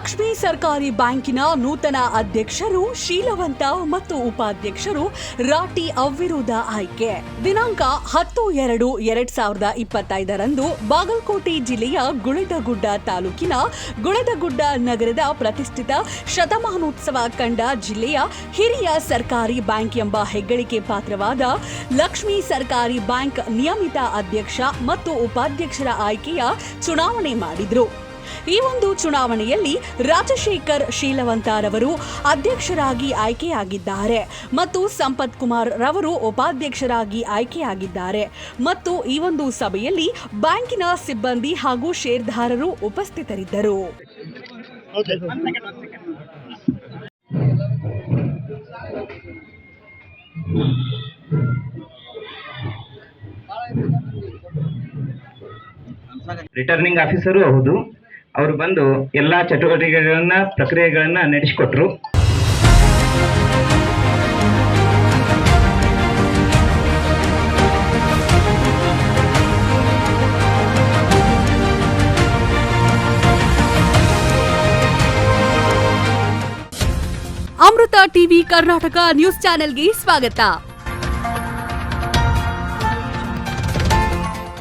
ಲಕ್ಷ್ಮೀ ಸರ್ಕಾರಿ ಬ್ಯಾಂಕಿನ ನೂತನ ಅಧ್ಯಕ್ಷರು ಶೀಲವಂತ ಮತ್ತು ಉಪಾಧ್ಯಕ್ಷರು ರಾಟಿ ಅವಿರೋಧ ಆಯ್ಕೆ. ದಿನಾಂಕ ಹತ್ತು ಎರಡು ಎರಡ್ ಸಾವಿರದ ಇಪ್ಪತ್ತೈದರಂದು ಬಾಗಲಕೋಟೆ ಜಿಲ್ಲೆಯ ಗುಳೆದಗುಡ್ಡ ತಾಲೂಕಿನ ಗುಳೆದಗುಡ್ಡ ನಗರದ ಪ್ರತಿಷ್ಠಿತ ಶತಮಾನೋತ್ಸವ ಕಂಡ ಜಿಲ್ಲೆಯ ಹಿರಿಯ ಸರ್ಕಾರಿ ಬ್ಯಾಂಕ್ ಎಂಬ ಹೆಗ್ಗಳಿಕೆ ಪಾತ್ರವಾದ ಲಕ್ಷ್ಮಿ ಸರ್ಕಾರಿ ಬ್ಯಾಂಕ್ ನಿಯಮಿತ ಅಧ್ಯಕ್ಷ ಮತ್ತು ಉಪಾಧ್ಯಕ್ಷರ ಆಯ್ಕೆಯ ಚುನಾವಣೆ ಮಾಡಿದ್ರು. ಈ ಒಂದು ಚುನಾವಣೆಯಲ್ಲಿ ರಾಜಶೇಖರ್ ಶೀಲವಂತಾರವರು ಅಧ್ಯಕ್ಷರಾಗಿ ಆಯ್ಕೆಯಾಗಿದ್ದಾರೆ ಮತ್ತು ಸಂಪತ್ ಕುಮಾರ್ ರವರು ಉಪಾಧ್ಯಕ್ಷರಾಗಿ ಆಯ್ಕೆಯಾಗಿದ್ದಾರೆ. ಮತ್ತು ಈ ಒಂದು ಸಭೆಯಲ್ಲಿ ಬ್ಯಾಂಕಿನ ಸಿಬ್ಬಂದಿ ಹಾಗೂ ಷೇರ್ದಾರರು ಉಪಸ್ಥಿತರಿದ್ದರು. ರಿಟರ್ನಿಂಗ್ ಆಫೀಸರು ಹೌದು. ಅವರು ಬಂದು ಎಲ್ಲ ಚಟುವಟಿಕೆಗಳನ್ನ ಪ್ರಕ್ರಿಯೆಗಳನ್ನ ನಡೆಸಿಕೊಟ್ರು. ಅಮೃತ ಟಿವಿ ಕರ್ನಾಟಕ ನ್ಯೂಸ್ ಚಾನೆಲ್ಗೆ ಸ್ವಾಗತ.